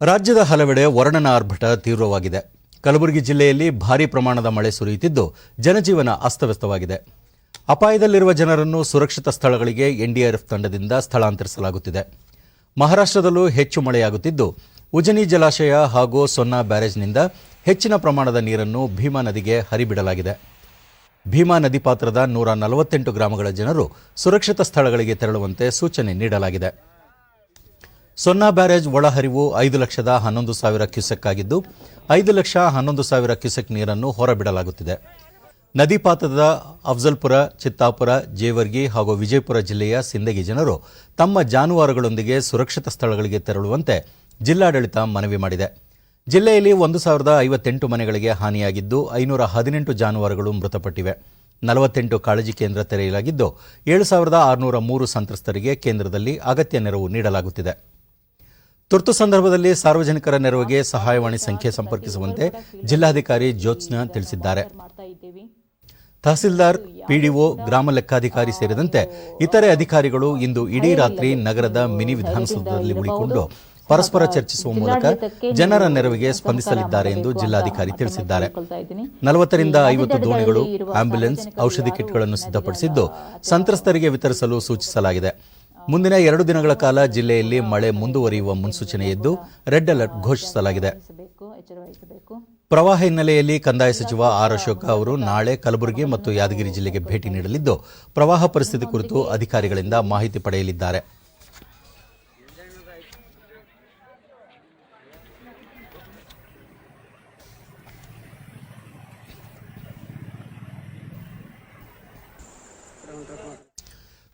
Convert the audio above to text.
ರಾಜ್ಯದ ಹಲವೆಡೆ ವರುಣನ ಆರ್ಭಟ ತೀವ್ರವಾಗಿದೆ. ಕಲಬುರಗಿ ಜಿಲ್ಲೆಯಲ್ಲಿ ಭಾರೀ ಪ್ರಮಾಣದ ಮಳೆ ಸುರಿಯುತ್ತಿದ್ದು, ಜನಜೀವನ ಅಸ್ತವ್ಯಸ್ತವಾಗಿದೆ. ಅಪಾಯದಲ್ಲಿರುವ ಜನರನ್ನು ಸುರಕ್ಷಿತ ಸ್ಥಳಗಳಿಗೆ ಎನ್ಡಿಆರ್ಎಫ್ ತಂಡದಿಂದ ಸ್ಥಳಾಂತರಿಸಲಾಗುತ್ತಿದೆ. ಮಹಾರಾಷ್ಟ್ರದಲ್ಲೂ ಹೆಚ್ಚು ಮಳೆಯಾಗುತ್ತಿದ್ದು, ಉಜನಿ ಜಲಾಶಯ ಹಾಗೂ ಸೊನ್ನಾ ಬ್ಯಾರೇಜ್ನಿಂದ ಹೆಚ್ಚಿನ ಪ್ರಮಾಣದ ನೀರನ್ನು ಭೀಮಾ ನದಿಗೆ ಹರಿಬಿಡಲಾಗಿದೆ. ಭೀಮಾ ನದಿ ಪಾತ್ರದ ನೂರ ನಲವತ್ತೆಂಟು ಗ್ರಾಮಗಳ ಜನರು ಸುರಕ್ಷಿತ ಸ್ಥಳಗಳಿಗೆ ತೆರಳುವಂತೆ ಸೂಚನೆ ನೀಡಲಾಗಿದೆ. ಸೊನ್ನಾ ಬ್ಯಾರೇಜ್ ಒಳಹರಿವು ಐದು ಲಕ್ಷದ ಹನ್ನೊಂದು ಸಾವಿರ ಕ್ಯೂಸೆಕ್ ಆಗಿದ್ದು ಐದು ಲಕ್ಷ ಹನ್ನೊಂದು ಸಾವಿರ ಕ್ಯೂಸೆಕ್ ನೀರನ್ನು ಹೊರಬಿಡಲಾಗುತ್ತಿದೆ. ನದಿ ಪಾತ್ರದ ಅಫ್ಜಲ್ಪುರ, ಚಿತ್ತಾಪುರ, ಜೇವರ್ಗಿ ಹಾಗೂ ವಿಜಯಪುರ ಜಿಲ್ಲೆಯ ಸಿಂದಗಿ ಜನರು ತಮ್ಮ ಜಾನುವಾರುಗಳೊಂದಿಗೆ ಸುರಕ್ಷಿತ ಸ್ಥಳಗಳಿಗೆ ತೆರಳುವಂತೆ ಜಿಲ್ಲಾಡಳಿತ ಮನವಿ ಮಾಡಿದೆ. ಜಿಲ್ಲೆಯಲ್ಲಿ ಒಂದು ಸಾವಿರದ ಐವತ್ತೆಂಟು ಮನೆಗಳಿಗೆ ಹಾನಿಯಾಗಿದ್ದು, ಐನೂರ ಹದಿನೆಂಟು ಜಾನುವಾರುಗಳು ಮೃತಪಟ್ಟಿವೆ. ನಲವತ್ತೆಂಟು ಕಾಳಜಿ ಕೇಂದ್ರ ತೆರೆಯಲಾಗಿದ್ದು, ಏಳು ಸಾವಿರದ ಆರುನೂರ ಮೂರು ಸಂತ್ರಸ್ತರಿಗೆ ಕೇಂದ್ರದಲ್ಲಿ ಅಗತ್ಯ ನೆರವು ನೀಡಲಾಗುತ್ತಿದೆ. ತುರ್ತು ಸಂದರ್ಭದಲ್ಲಿ ಸಾರ್ವಜನಿಕರ ನೆರವಿಗೆ ಸಹಾಯವಾಣಿ ಸಂಖ್ಯೆ ಸಂಪರ್ಕಿಸುವಂತೆ ಜಿಲ್ಲಾಧಿಕಾರಿ ಜ್ಯೋತ್ಸ್ನಾ ತಿಳಿಸಿದ್ದಾರೆ. ತಹಸೀಲ್ದಾರ್, ಪಿಡಿಒ, ಗ್ರಾಮ ಲೆಕ್ಕಾಧಿಕಾರಿ ಸೇರಿದಂತೆ ಇತರೆ ಅಧಿಕಾರಿಗಳು ಇಂದು ಇಡೀ ರಾತ್ರಿ ನಗರದ ಮಿನಿ ವಿಧಾನಸೌಧದಲ್ಲಿ ಉಳಿಕೊಂಡು ಪರಸ್ಪರ ಚರ್ಚಿಸುವ ಮೂಲಕ ಜನರ ನೆರವಿಗೆ ಸ್ಪಂದಿಸಲಿದ್ದಾರೆ ಎಂದು ಜಿಲ್ಲಾಧಿಕಾರಿ ತಿಳಿಸಿದ್ದಾರೆ. ನಲವತ್ತರಿಂದ ಐವತ್ತು ದೋಣಿಗಳು, ಆಂಬ್ಯುಲೆನ್ಸ್, ಔಷಧಿ ಕಿಟ್ಗಳನ್ನು ಸಿದ್ಧಪಡಿಸಿದ್ದು ಸಂತ್ರಸ್ತರಿಗೆ ವಿತರಿಸಲು ಸೂಚಿಸಲಾಗಿದೆ. ಮುಂದಿನ ಎರಡು ದಿನಗಳ ಕಾಲ ಜಿಲ್ಲೆಯಲ್ಲಿ ಮಳೆ ಮುಂದುವರಿಯುವ ಮುನ್ಸೂಚನೆ ಇದ್ದು ರೆಡ್ ಅಲರ್ಟ್ ಘೋಷಿಸಲಾಗಿದೆ. ಪ್ರವಾಹ ಹಿನ್ನೆಲೆಯಲ್ಲಿ ಕಂದಾಯ ಸಚಿವ ಆರ್ ಅಶೋಕ ಅವರು ನಾಳೆ ಕಲಬುರಗಿ ಮತ್ತು ಯಾದಗಿರಿ ಜಿಲ್ಲೆಗೆ ಭೇಟಿ ನೀಡಲಿದ್ದು, ಪ್ರವಾಹ ಪರಿಸ್ಥಿತಿ ಕುರಿತು ಅಧಿಕಾರಿಗಳಿಂದ ಮಾಹಿತಿ ಪಡೆಯಲಿದ್ದಾರೆ.